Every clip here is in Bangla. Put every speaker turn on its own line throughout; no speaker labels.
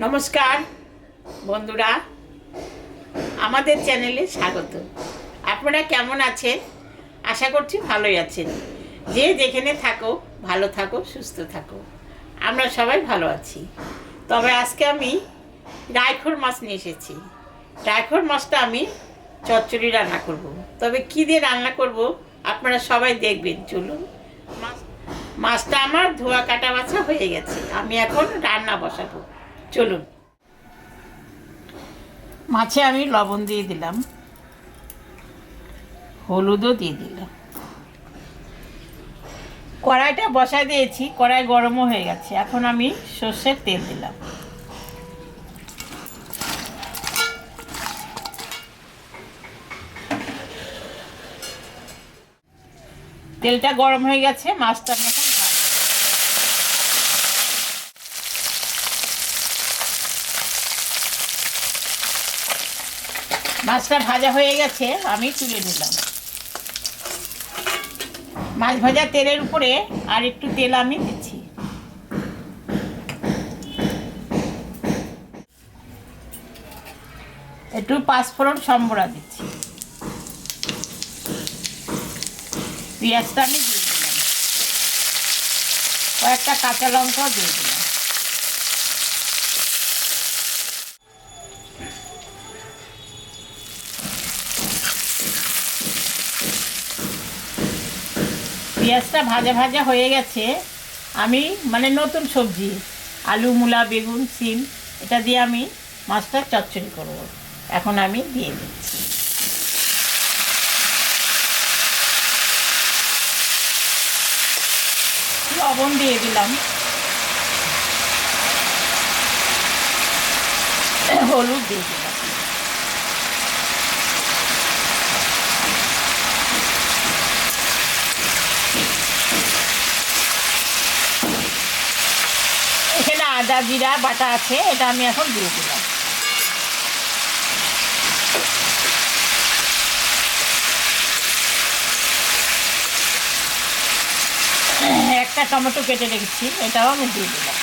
নমস্কার, বন্ধুরা। আমাদের চ্যানেলে স্বাগত। আপনারা কেমন আছেন? আশা করছি ভালোই আছেন। যে যেখানে থাকো, ভালো থাকো, সুস্থ থাকো। আমরা সবাই ভালো আছি। তবে আজকে আমি রায়খোর মাছ নিয়ে এসেছি। রায়খোর মাছটা আমি চচ্চড়ি রান্না করব। তবে কী দিয়ে রান্না করব, আপনারা সবাই দেখবেন। চলুন, মাছ মাছটা আমার ধোয়া কাটা বাছা হয়ে গেছে। আমি এখন রান্না বসাবো। চলুন। মাছে আমি লবণ দিয়ে দিলাম। হলুদও দিয়ে দিলাম। কড়াইটা বসায় দিয়েছি, কড়াই গরমও হয়ে গেছে। এখন আমি সর্ষের তেল দিলাম। তেলটা গরম হয়ে গেছে, মাছটা মাছটা ভাজা হয়ে গেছে, আমি তুলে নিলাম। মাছ ভাজা তেলের উপরে আর একটু তেল আমি দিচ্ছি। একটু পাঁচফোড়ন সম্বরা দিচ্ছি। পেঁয়াজটা আমি দিয়ে দিলাম। কয়েকটা কাঁচা লঙ্কাও দিয়ে দিলাম। পেঁয়াজটা ভাজা ভাজা হয়ে গেছে, আমি মানে নতুন সবজি, আলু, মূলা, বেগুন, সিম, এটা দিয়ে আমি মাছটা চচ্চড়ি করব। এখন আমি দিয়ে দিচ্ছি। লবণ দিয়ে দিলাম। হলুদ দিয়ে দিলাম এখানে আদা, জিরা, বাটা আছে, এটা আমি এখন দিয়ে দিলাম। একটা টমেটো কেটে রেখেছি, এটাও আমি দিয়ে দিলাম।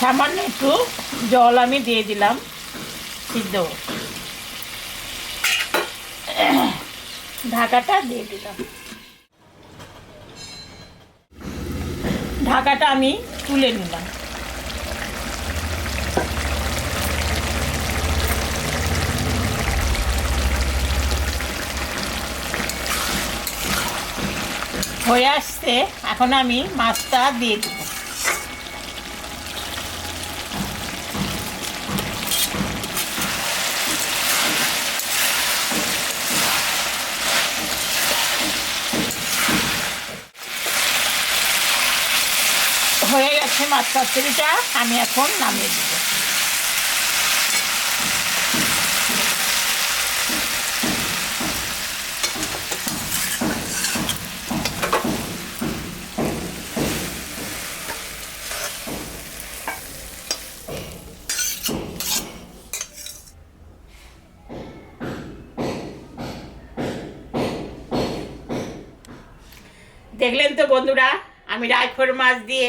সামান্য একটু জল আমি দিয়ে দিলাম, সিদ্ধ ঢাকাটা দিয়ে দিলাম। ঢাকাটা আমি তুলে নিলাম। হয়ে আসছে এখন আমি মাছটা দিয়ে দেবো গেছে মাছ চচ্চড়িটা আমি এখন নামিয়ে দেবো। দেখলেন তো বন্ধুরা আমি রায়খোর মাছ দিয়ে